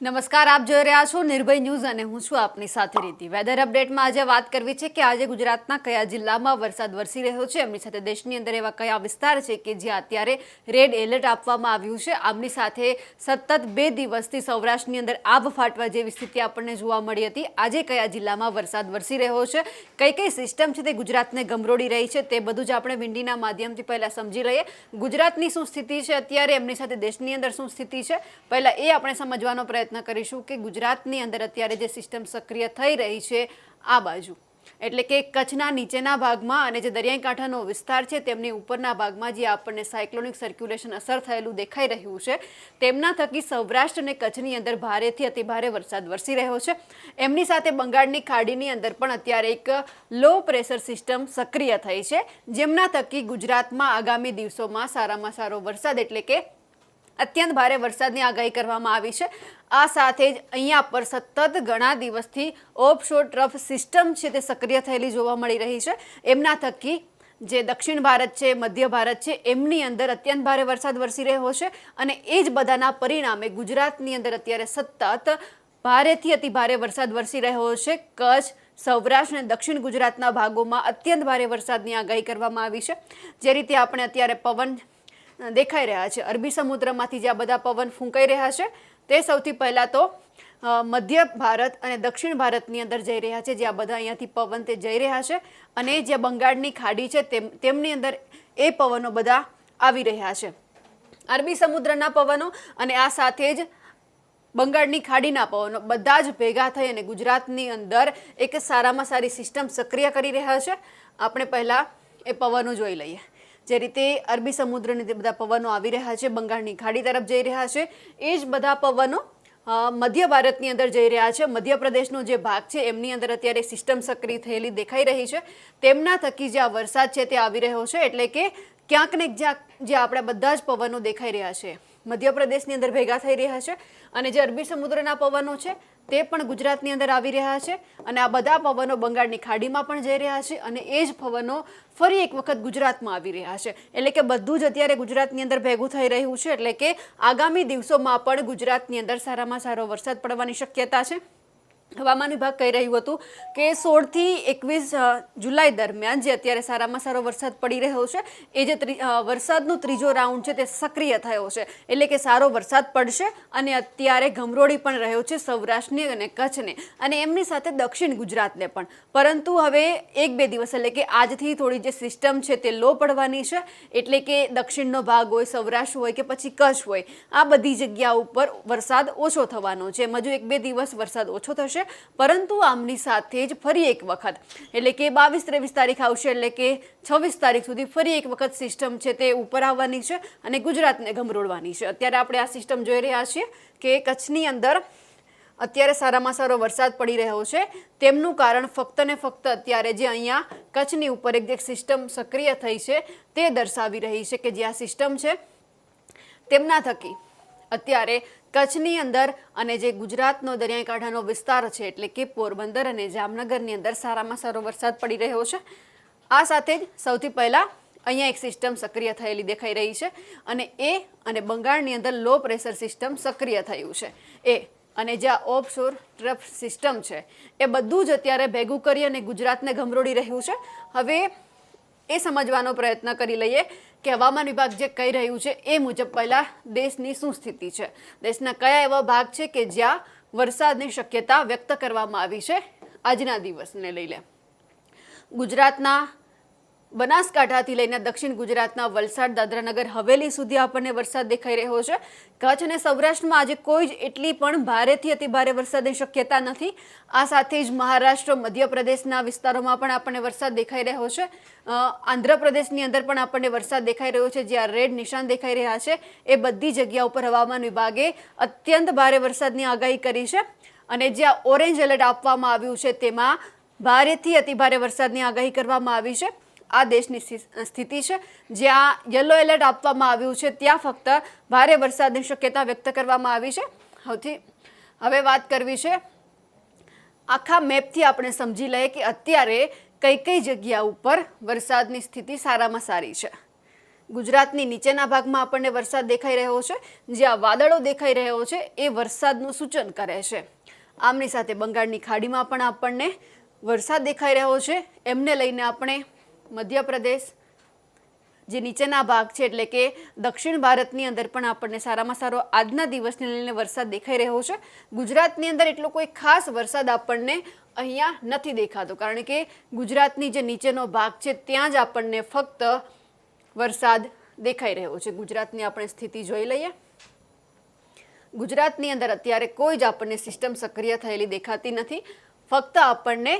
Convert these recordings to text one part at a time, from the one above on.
નમસ્કાર, આપ જોઈ રહ્યા છો નિર્ભય ન્યૂઝ અને હું છું આપની સાથે રીતિ. વેધર અપડેટમાં આજે વાત કરવી છે કે આજે ગુજરાતના કયા જિલ્લામાં વરસાદ વરસી રહ્યો છે? એમની સાથે દેશની અંદર એવા કયા વિસ્તાર છે કે જ્યાં અત્યારે રેડ એલર્ટ આપવામાં આવ્યું છે? આમની સાથે સતત બે દિવસથી સૌરાષ્ટ્રની અંદર આબ ફાટવા જેવી સ્થિતિ આપણને જોવા મળી હતી. આજે કયા જિલ્લામાં વરસાદ વરસી રહ્યો છે? કઈ કઈ સિસ્ટમ છે તે ગુજરાતને ગમરોડી રહી છે? તે બધું જ આપણે વિંડીના માધ્યમથી પહેલાં સમજી લઈએ. ગુજરાતની શું સ્થિતિ છે અત્યારે? એમની સાથે દેશની અંદર શું સ્થિતિ છે? પહેલાં એ આપણે સમજવાનો પ્રયત્ન કરીશું કે ગુજરાતની અંદર અત્યારે જે સિસ્ટમ સક્રિય થઈ રહી છે, આ બાજુ. એટલે કે કચ્છના નીચેના ભાગમાં અને જે દરિયાઈ કાંઠાનો વિસ્તાર છે, તેમની ઉપરના ભાગમાં જે આપણને સાયક્લોનિક સર્ક્યુલેશન અસર થયેલું દેખાઈ રહ્યું છે, તેમના થકી સૌરાષ્ટ્ર અને કચ્છની અંદર ભારેથી અતિભારે વરસાદ વરસી રહ્યો છે. એમની સાથે બંગાળની ખાડીની અંદર પણ અત્યારે એક લો પ્રેશર સિસ્ટમ સક્રિય થઈ છે, જેમના થકી ગુજરાતમાં આગામી દિવસોમાં સારામાં સારો વરસાદ એટલે કે અત્યંત ભારે વરસાદની આગાહી કરવામાં આવી છે. આ સાથે જ અહીંયા પર સતત ઘણા દિવસથી ઓફશોર ટ્રફ સિસ્ટમ છે તે સક્રિય થયેલી જોવા મળી રહી છે. એમના થકી જે દક્ષિણ ભારત છે, મધ્ય ભારત છે, એમની અંદર અત્યંત ભારે વરસાદ વરસી રહ્યો છે અને એ જ બધાના પરિણામે ગુજરાતની અંદર અત્યારે સતત ભારેથી અતિ ભારે વરસાદ વરસી રહ્યો છે. કચ્છ, સૌરાષ્ટ્ર અને દક્ષિણ ગુજરાતના ભાગોમાં અત્યંત ભારે વરસાદની આગાહી કરવામાં આવી છે. જે રીતે આપણે અત્યારે પવન દેખાઈ રહ્યા છે. અરબી સમુદ્રમાંથી જે આ બધા પવન ફૂંકાઈ રહ્યા છે, તે સૌથી પહેલાં તો મધ્ય ભારત અને દક્ષિણ ભારતની અંદર જઈ રહ્યા છે. જે આ બધા અહીંયાથી પવન તે જઈ રહ્યા છે અને જે બંગાળની ખાડી છે, તેમ, તેમની અંદર એ પવનો બધા આવી રહ્યા છે. અરબી સમુદ્રના પવનો અને આ સાથે જ બંગાળની ખાડીના પવનો બધા જ ભેગા થઈ અને ગુજરાતની અંદર એક સારામાં સારી સિસ્ટમ સક્રિય કરી રહ્યા છે. આપણે પહેલાં એ પવનો જોઈ લઈએ. જે રીતે અરબી સમુદ્રની તે બધા પવનો આવી રહ્યા છે, બંગાળની ખાડી તરફ જઈ રહ્યા છે, એ જ બધા પવનો મધ્ય ભારતની અંદર જઈ રહ્યા છે. મધ્યપ્રદેશનો જે ભાગ છે, એમની અંદર અત્યારે સિસ્ટમ સક્રિય થયેલી દેખાઈ રહી છે. તેમના થકી જે આ વરસાદ છે તે આવી રહ્યો છે, એટલે કે ક્યાંક ને જ્યાં જે આપણા બધા જ પવનો દેખાઈ રહ્યા છે. મધ્યપ્રદેશની અંદર ભેગા થઈ રહ્યા છે અને જે અરબી સમુદ્રના પવનો છે તે પણ ગુજરાતની અંદર આવી રહ્યા છે અને આ બધા પવનો બંગાળની ખાડીમાં પણ જઈ રહ્યા છે અને એ જ પવનો ફરી એક વખત ગુજરાતમાં આવી રહ્યા છે. એટલે કે બધું જ અત્યારે ગુજરાતની અંદર ભેગું થઈ રહ્યું છે. એટલે કે આગામી દિવસોમાં પણ ગુજરાતની અંદર સારામાં સારો વરસાદ પડવાની શક્યતા છે. હવામાન વિભાગ કહી રહ્યું હતું કે સોળથી એકવીસ જુલાઈ દરમિયાન જે અત્યારે સારામાં સારો વરસાદ પડી રહ્યો છે, એ જે વરસાદનો ત્રીજો રાઉન્ડ છે તે સક્રિય થયો છે. એટલે કે સારો વરસાદ પડશે અને અત્યારે ગમરોડી પણ રહ્યો છે સૌરાષ્ટ્રને અને કચ્છને અને એમની સાથે દક્ષિણ ગુજરાતને પણ. પરંતુ હવે એક બે દિવસ એટલે કે આજથી થોડી જે સિસ્ટમ છે તે લો પડવાની છે, એટલે કે દક્ષિણનો ભાગ હોય, સૌરાષ્ટ્ર હોય કે પછી કચ્છ હોય, આ બધી જગ્યા ઉપર વરસાદ ઓછો થવાનો છે. એમ હજુ એક બે દિવસ વરસાદ ઓછો થશે પરંતુ આમની સાથે જ ફરી એક વખત. એટલે કે બાવીસ ત્રેવીસ તારીખ આવશે, એટલે કે છવ્વીસ તારીખ સુધી ફરી એક વખત સિસ્ટમ છે તે ઉપર આવવાની છે અને ગુજરાતને ગમરોડવાની છે. અત્યારે આપણે આ સિસ્ટમ જોઈ રહ્યા છીએ કે કચ્છની અંદર અત્યારે સારામાં સારો વરસાદ પડી રહ્યો છે. તેમનું કારણ ફક્ત ને ફક્ત અત્યારે જે અહીંયા કચ્છની ઉપર એક જે સિસ્ટમ સક્રિય થઈ છે તે દર્શાવી રહી છે કે જે આ સિસ્ટમ છે, તેમના થકી અત્યારે કચ્છની અંદર અને જે ગુજરાતનો દરિયાઈ કાંઠાનો વિસ્તાર છે, એટલે કે પોરબંદર અને જામનગરની અંદર સારામાં સારો વરસાદ પડી રહ્યો છે. આ સાથે જ સૌથી પહેલાં અહીંયા એક સિસ્ટમ સક્રિય થયેલી દેખાઈ રહી છે અને એ અને બંગાળની અંદર લો પ્રેશર સિસ્ટમ સક્રિય થયું છે. એ અને જે આ ઓફશોર ટ્રફ સિસ્ટમ છે, એ બધું જ અત્યારે ભેગું કરી અને ગુજરાતને ગમરોડી રહ્યું છે. હવે એ સમજવાનો પ્રયત્ન કરી લઈએ કે હવામાન વિભાગ જે કહી રહ્યું છે એ મુજબ પહેલાં દેશની શું સ્થિતિ છે? દેશના કયા એવા ભાગ છે કે જ્યાં વરસાદની શક્યતા વ્યક્ત કરવામાં આવી છે? આજના દિવસને લઈ લે. ગુજરાતના બનાસકાંઠાથી લઈને દક્ષિણ ગુજરાતના વલસાડ, દાદરાનગર, હવેલી સુધી આપણને વરસાદ દેખાઈ રહ્યો છે. કચ્છ અને સૌરાષ્ટ્રમાં આજે કોઈ જ એટલી પણ ભારેથી અતિ ભારે વરસાદની શક્યતા નથી. આ સાથે જ મહારાષ્ટ્ર, મધ્યપ્રદેશના વિસ્તારોમાં પણ આપણને વરસાદ દેખાઈ રહ્યો છે. આંધ્રપ્રદેશની અંદર પણ આપણને વરસાદ દેખાઈ રહ્યો છે. જ્યાં રેડ નિશાન દેખાઈ રહ્યા છે. એ બધી જગ્યા ઉપર હવામાન વિભાગે અત્યંત ભારે વરસાદની આગાહી કરી છે. અને જ્યાં ઓરેન્જ એલર્ટ આપવામાં આવ્યું છે, તેમાં ભારેથી અતિભારે વરસાદની આગાહી કરવામાં આવી છે. આ દેશની સ્થિ- સ્થિતિ છે. જ્યાં યલો એલર્ટ આપવામાં આવ્યું છે, ત્યાં ફક્ત ભારે વરસાદની શક્યતા વ્યક્ત કરવામાં આવી છે. સૌથી હવે વાત કરવી છે, આખા મેપથી આપણે સમજી લઈએ કે અત્યારે કઈ કઈ જગ્યા ઉપર વરસાદની સ્થિતિ સારામાં સારી છે. ગુજરાતની નીચેના ભાગમાં આપણને વરસાદ દેખાઈ રહ્યો છે, જ્યાં વાદળો દેખાઈ રહ્યો છે, એ વરસાદનું સૂચન કરે છે. આમની સાથે બંગાળની ખાડીમાં પણ આપણને વરસાદ દેખાઈ રહ્યો છે. એમને લઈને આપણે મધ્યપ્રદેશ, જે નીચેના ભાગ છે, એટલે કે દક્ષિણ ભારતની અંદર પણ આપણને સારામાં સારો આજના દિવસને લઈને વરસાદ દેખાઈ રહ્યો છે. ગુજરાતની અંદર એટલો કોઈ ખાસ વરસાદ આપણને અહીંયા નથી દેખાતો. કારણ કે ગુજરાતની જે નીચેનો ભાગ છે, ત્યાં જ આપણને ફક્ત વરસાદ દેખાઈ રહ્યો છે. ગુજરાતની આપણે સ્થિતિ જોઈ લઈએ. ગુજરાતની અંદર અત્યારે કોઈ જ આપણને સિસ્ટમ સક્રિય થયેલી દેખાતી નથી. ફક્ત આપણને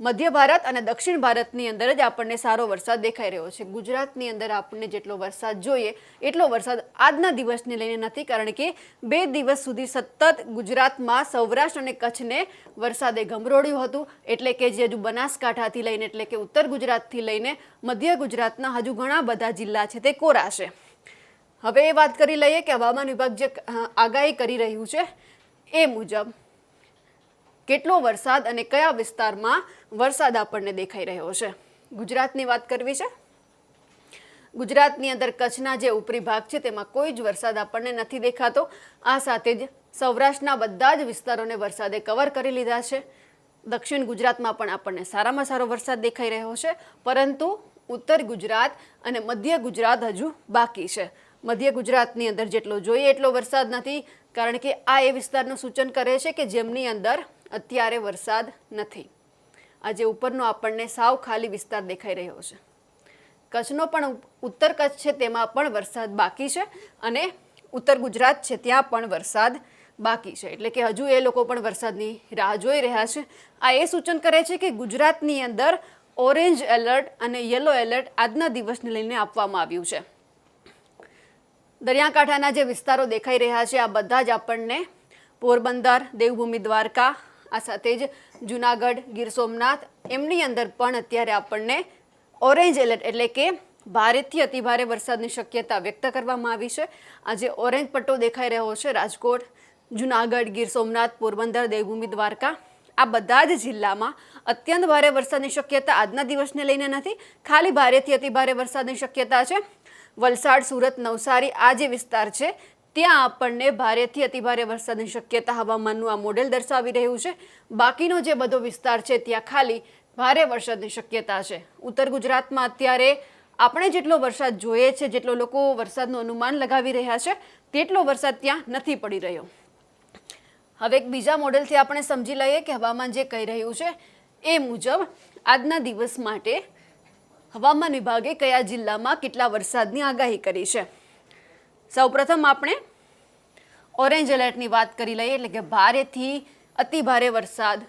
મધ્ય ભારત અને દક્ષિણ ભારતની અંદર જ આપણને સારો વરસાદ દેખાઈ રહ્યો છે. ગુજરાતની અંદર આપણને જેટલો વરસાદ જોઈએ, એટલો વરસાદ આજના દિવસને લઈને નથી, કારણ કે બે દિવસ સુધી સતત ગુજરાતમાં સૌરાષ્ટ્ર અને કચ્છને વરસાદે ગમરોડ્યું હતું. એટલે કે જે હજુ બનાસકાંઠાથી લઈને, એટલે કે ઉત્તર ગુજરાતથી લઈને મધ્ય ગુજરાતના હજુ ઘણા બધા જિલ્લા છે તે કોરાશે. હવે એ વાત કરી લઈએ કે હવામાન વિભાગ જે આગાહી કરી રહ્યું છે એ મુજબ. કેટલો વરસાદ અને કયા વિસ્તારમાં વરસાદ આપણને દેખાઈ રહ્યો છે? ગુજરાતની વાત કરવી છે? ગુજરાતની અંદર કચ્છના જે ઉપરી ભાગ છે, તેમાં કોઈ જ વરસાદ આપણને નથી દેખાતો. આ સાથે જ સૌરાષ્ટ્રના બધા જ વિસ્તારોને વરસાદે કવર કરી લીધા છે. દક્ષિણ ગુજરાતમાં પણ આપણને સારામાં સારો વરસાદ દેખાઈ રહ્યો છે. પરંતુ ઉત્તર ગુજરાત અને મધ્ય ગુજરાત હજુ બાકી છે. મધ્ય ગુજરાતની અંદર જેટલો જોઈએ એટલો વરસાદ નથી, કારણ કે આ એ વિસ્તારનું સૂચન કરે છે કે જેમની અંદર અત્યારે વરસાદ નથી. આજે ઉપરનો આપણને સાવ ખાલી વિસ્તાર દેખાઈ રહ્યો છે. કચ્છનો પણ ઉત્તર કચ્છ છે તેમાં પણ વરસાદ બાકી છે અને ઉત્તર ગુજરાત છે ત્યાં પણ વરસાદ બાકી છે. એટલે કે હજુ એ લોકો પણ વરસાદની રાહ જોઈ રહ્યા છે. આ એ સૂચન કરે છે કે ગુજરાતની અંદર ઓરેન્જ એલર્ટ અને યલો એલર્ટ આજના દિવસને લઈને આપવામાં આવ્યું છે. દરિયાકાંઠાના જે વિસ્તારો દેખાઈ રહ્યા છે, આ બધા જ આપણને પોરબંદર, દેવભૂમિ દ્વારકા આ સાથે જ જુનાગઢ, ગીર સોમનાથ એમની અંદર પણ અત્યારે આપણને ઓરેન્જ એલર્ટ એટલે કે ભારેથી અતિભારે વરસાદની શક્યતા વ્યક્ત કરવામાં આવી છે. આજે ઓરેન્જ પટ્ટો દેખાઈ રહ્યો છે. રાજકોટ, જુનાગઢ, ગીર સોમનાથ, પોરબંદર, દેવભૂમિ, દ્વારકા આ બધા જ જિલ્લામાં અત્યંત ભારે વરસાદની શક્યતા આજના દિવસને લઈને નથી. ખાલી ભારેથી અતિભારે વરસાદની શક્યતા છે. વલસાડ, સુરત, નવસારી આ જે વિસ્તાર છે ત્યાં આપણને ભારેથી અતિભારે વરસાદની શક્યતા હવામાનનું આ મોડેલ દર્શાવી રહ્યું છે. બાકીનો જે બધો વિસ્તાર છે, ત્યાં ખાલી ભારે વરસાદની શક્યતા છે. ઉત્તર ગુજરાતમાં અત્યારે આપણે જેટલો વરસાદ જોઈએ છે, જેટલો લોકો વરસાદનું અનુમાન લગાવી રહ્યા છે, તેટલો વરસાદ ત્યાં નથી પડી રહ્યો. હવે એક બીજા મોડેલથી આપણે સમજી લઈએ કે હવામાન જે કહી રહ્યું છે, એ મુજબ આજના દિવસ માટે હવામાન વિભાગે કયા જિલ્લામાં કેટલા વરસાદની આગાહી કરી છે. સૌપ્રથમ આપણે ઓરેન્જ એલર્ટની વાત કરી લઈએ એટલે કે ભારેથી અતિ ભારે વરસાદ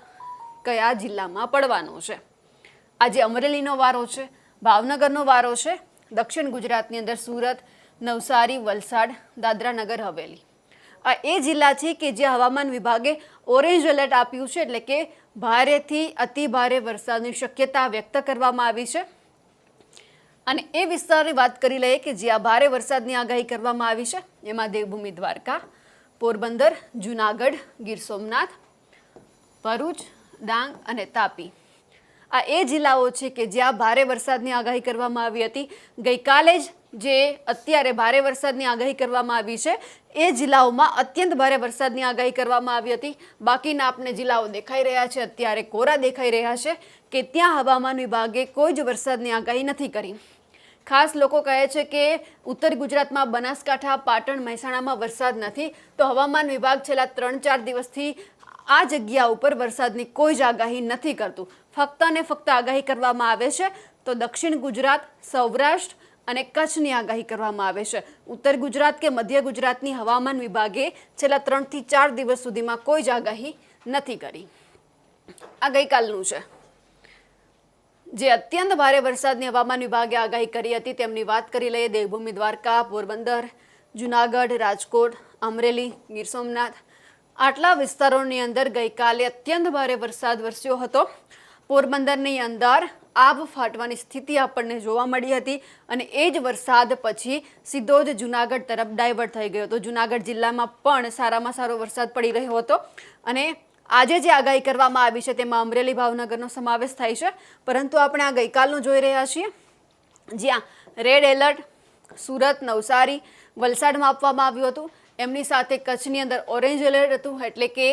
કયા જિલ્લામાં પડવાનો છે. આજે અમરેલીનો વારો છે, ભાવનગરનો વારો છે, દક્ષિણ ગુજરાતની અંદર સુરત, નવસારી, વલસાડ દાદરા નગર હવેલી. આ એ જિલ્લા છે કે જે હવામાન વિભાગે ઓરેન્જ એલર્ટ આપ્યું છે એટલે કે ભારેથી અતિ ભારે વરસાદની શક્યતા વ્યક્ત કરવામાં આવી છે. અને એ વિસ્તારની વાત કરી લઈએ કે જ્યાં ભારે વરસાદની આગાહી કરવામાં આવી છે, એમાં દેવભૂમિ દ્વારકા, પોરબંદર, જુનાગઢ, ગીર સોમનાથ, ભરૂચ, ડાંગ અને તાપી. આ એ જિલ્લાઓ છે કે જ્યાં ભારે વરસાદની આગાહી કરવામાં આવી હતી. ગઈકાલે જ જે અત્યારે ભારે વરસાદની આગાહી કરવામાં આવી છે, એ જિલ્લાઓમાં અત્યંત ભારે વરસાદની આગાહી કરવામાં આવી હતી. બાકીના આપણે જિલ્લાઓ દેખાઈ રહ્યા છે, અત્યારે કોરા દેખાઈ રહ્યા છે કે ત્યાં હવામાન વિભાગે કોઈ જ વરસાદની આગાહી નથી કરી. ખાસ લોકો કહે છે કે ઉત્તર ગુજરાતમાં બનાસકાંઠા, પાટણ, મહેસાણામાં વરસાદ નથી. તો હવામાન વિભાગ છેલ્લા ત્રણ ચાર દિવસથી આ જગ્યા ઉપર વરસાદની કોઈ જ આગાહી નથી કરતું. ફક્ત અને ફક્ત આગાહી કરવામાં આવે છે તો દક્ષિણ ગુજરાત, સૌરાષ્ટ્ર અને કચ્છની આગાહી કરવામાં આવે છે. ઉત્તર ગુજરાત કે મધ્ય ગુજરાતની હવામાન વિભાગે છેલ્લા ત્રણથી ચાર દિવસ સુધીમાં કોઈ જ આગાહી નથી કરી. આ ગઈકાલનું છે. જે અત્યંત ભારે વરસાદની હવામાન વિભાગે આગાહી કરી હતી, તેમની વાત કરી લઈએ દેવભૂમિ દ્વારકા, પોરબંદર, જુનાગઢ, રાજકોટ, અમરેલી, ગીર સોમનાથ. આટલા વિસ્તારોની અંદર ગઈકાલે અત્યંત ભારે વરસાદ વરસ્યો હતો. પોરબંદરની અંદર આબ ફાટવાની સ્થિતિ આપણને જોવા મળી હતી અને એ જ વરસાદ પછી સીધો જ જુનાગઢ તરફ ડાયવર્ટ થઈ ગયો હતો. જુનાગઢ જિલ્લામાં પણ સારામાં સારો વરસાદ પડી રહ્યો હતો અને આજે જે આગાહી કરવામાં આવી છે તેમાં અમરેલી ભાવનગરનો સમાવેશ થાય છે. પરંતુ આપણે આ ગઈકાલનું જોઈ રહ્યા છીએ. જ્યાં રેડ એલર્ટ, સુરત, નવસારી, વલસાડમાં આપવામાં આવ્યું હતું. એમની સાથે કચ્છની અંદર ઓરેન્જ એલર્ટ હતું એટલે કે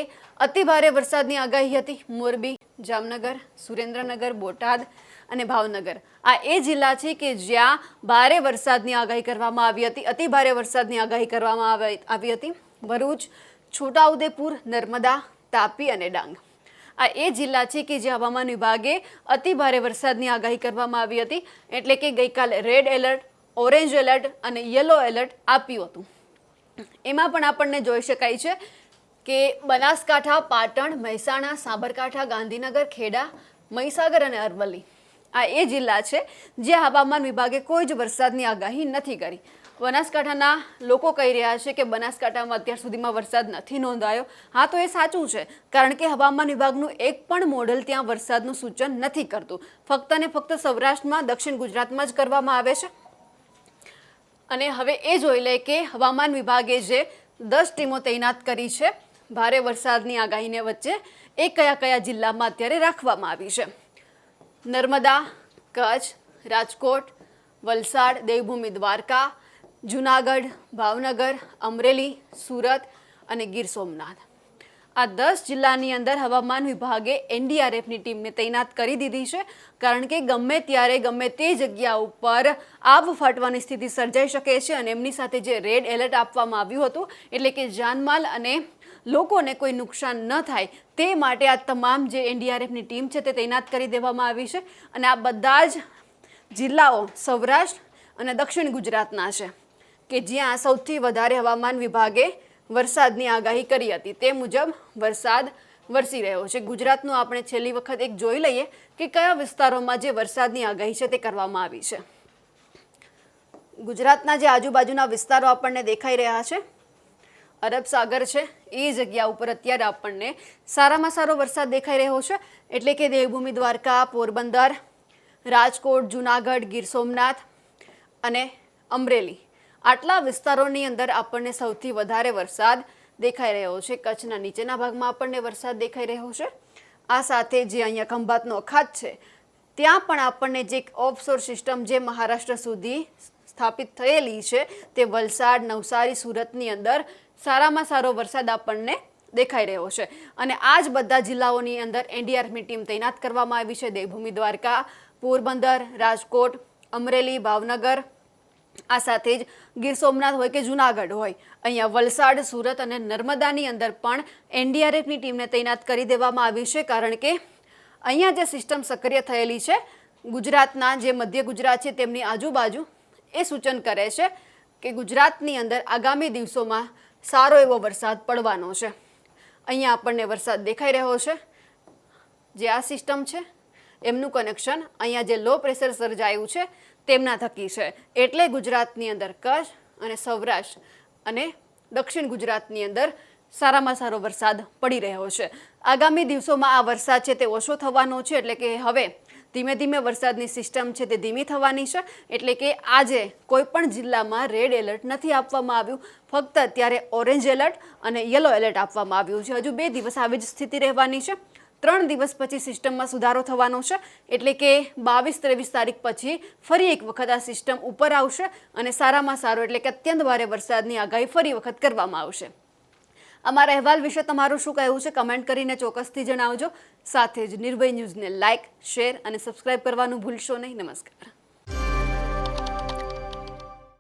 અતિભારે વરસાદની આગાહી હતી. મોરબી, જામનગર, સુરેન્દ્રનગર, બોટાદ અને ભાવનગર. આ એ જિલ્લા છે કે જ્યાં ભારે વરસાદની આગાહી કરવામાં આવી હતી. અતિભારે વરસાદની આગાહી કરવામાં આવી હતી. ભરૂચ, છોટાઉદેપુર, નર્મદા તાપી અને ડાંગ. આ એ જિલ્લા છે કે જે હવામાન વિભાગે અતિ ભારે વરસાદની આગાહી કરવામાં આવી હતી, એટલે કે ગઈકાલે રેડ એલર્ટ, ઓરેન્જ એલર્ટ અને યલો એલર્ટ આપ્યું હતું. એમાં પણ આપણને જોઈ શકાય છે કે બનાસકાંઠા, પાટણ, મહેસાણા, સાબરકાંઠા, ગાંધીનગર, ખેડા, મહીસાગર અને અરવલ્લી. આ એ જિલ્લા છે જે હવામાન વિભાગે કોઈ જ વરસાદની આગાહી નથી કરી. બનાસકાંઠાના લોકો કહી રહ્યા છે કે બનાસકાંઠામાં અત્યાર સુધીમાં વરસાદ નથી નોંધાયો. હા, તો એ સાચું છે, કારણ કે હવામાન વિભાગનું એક પણ મોડલ ત્યાં વરસાદનું સૂચન નથી કરતું. ફક્ત ને ફક્ત સૌરાષ્ટ્રમાં, દક્ષિણ ગુજરાતમાં જ કરવામાં આવે છે. અને હવે એ જોઈ લે કે હવામાન વિભાગે જે દસ ટીમો તૈનાત કરી છે, ભારે વરસાદની આગાહીને વચ્ચે એ કયા કયા જિલ્લામાં અત્યારે રાખવામાં આવી છે. નર્મદા, કચ્છ, રાજકોટ, વલસાડ, દેવભૂમિ, દ્વારકા જુનાગઢ, ભાવનગર, અમરેલી, સુરત અને ગીર સોમનાથ. આ દસ જિલ્લાની અંદર હવામાન વિભાગે એનડીઆરએફની ટીમને તૈનાત કરી દીધી છે. કારણ કે ગમે ત્યારે, ગમે તે જગ્યા ઉપર આબ ફાટવાની સ્થિતિ સર્જાઈ શકે છે અને એમની સાથે જે રેડ એલર્ટ આપવામાં આવ્યું હતું, એટલે કે જાનમાલ અને લોકોને કોઈ નુકસાન ન થાય, તે માટે આ તમામ જે એનડીઆરએફની ટીમ છે તે તૈનાત કરી દેવામાં આવી છે. અને આ બધા જ જિલ્લાઓ સૌરાષ્ટ્ર અને દક્ષિણ ગુજરાતના છે. કે જ્યાં સૌથી વધારે હવામાન વિભાગે વરસાદની આગાહી કરી હતી. તે મુજબ વરસાદ વરસી રહ્યો છે. ગુજરાતનું આપણે છેલ્લી વખત એક જોઈ લઈએ કે કયા વિસ્તારોમાં જે વરસાદની આગાહી છે તે કરવામાં આવી છે. ગુજરાતના જે આજુબાજુના વિસ્તારો આપણને દેખાઈ રહ્યા છે. અરબ સાગર છે. એ જગ્યા ઉપર અત્યારે આપણને સારામાં સારો વરસાદ દેખાઈ રહ્યો છે. એટલે કે દેવભૂમિ, દ્વારકા, પોરબંદર, રાજકોટ, જુનાગઢ, ગીર સોમનાથ અને અમરેલી. આટલા વિસ્તારોની અંદર આપણને સૌથી વધારે વરસાદ દેખાઈ રહ્યો છે. કચ્છના નીચેના ભાગમાં આપણને વરસાદ દેખાઈ રહ્યો છે. આ સાથે જે અહીંયા ખંભાતનો અખાત છે, ત્યાં પણ આપણને જે ઓફશોર સિસ્ટમ જે મહારાષ્ટ્ર સુધી સ્થાપિત થયેલી છે, તે વલસાડ, નવસારી, સુરતની અંદર સારામાં સારો વરસાદ આપણને દેખાઈ રહ્યો છે. અને આ જ બધા જિલ્લાઓની અંદર એનડીઆરએફની ટીમ તૈનાત કરવામાં આવી છે. દેવભૂમિ દ્વારકા, પોરબંદર, રાજકોટ, અમરેલી, ભાવનગર આ સાથે જ ગીર સોમનાથ હોય કે જુનાગઢ હોય, અહીંયા વલસાડ, સુરત અને નર્મદાની અંદર પણ એનડીઆરએફની ટીમને તૈનાત કરી દેવામાં આવી છે, કારણ કે અહીંયા જે સિસ્ટમ સક્રિય થયેલી છે, ગુજરાતના જે મધ્ય ગુજરાત છે તેમની આજુબાજુ, એ સૂચન કરે છે કે ગુજરાતની અંદર આગામી દિવસોમાં સારો એવો વરસાદ પડવાનો છે. અહીંયા આપણને વરસાદ દેખાઈ રહ્યો છે, જે આ સિસ્ટમ છે, એમનું કનેક્શન, અહીંયા જે લો પ્રેશર સર્જાયું છે તેમના થકી છે. એટલે ગુજરાતની અંદર કચ્છ અને સૌરાષ્ટ્ર અને દક્ષિણ ગુજરાતની અંદર સારામાં સારો વરસાદ પડી રહ્યો છે. આગામી દિવસોમાં આ વરસાદ છે તે ઓછો થવાનો છે, એટલે કે હવે ધીમે ધીમે વરસાદની સિસ્ટમ છે તે ધીમી થવાની છે, એટલે કે આજે કોઈ પણ જિલ્લામાં રેડ એલર્ટ નથી આપવામાં આવ્યું. ફક્ત અત્યારે ઓરેન્જ એલર્ટ અને યલો એલર્ટ આપવામાં આવ્યું છે. હજુ બે દિવસ આવી જ સ્થિતિ રહેવાની છે. ત્રણ દિવસ પછી સિસ્ટમમાં સુધારો થવાનો છે. એટલે કે બાવીસ ત્રેવીસ તારીખ પછી ફરી એક વખત આ સિસ્ટમ ઉપર આવશે અને સારામાં સારો, એટલે કે અત્યંત ભારે વરસાદની આગાહી ફરી વખત કરવામાં આવશે. અમારા અહેવાલ વિશે તમારું શું કહેવું છે? કમેન્ટ કરીને ચોક્કસથી જણાવજો. સાથે જ નિર્ભય ન્યૂઝને લાઇક શેર અને સબસ્ક્રાઇબ કરવાનું ભૂલશો નહીં. નમસ્કાર.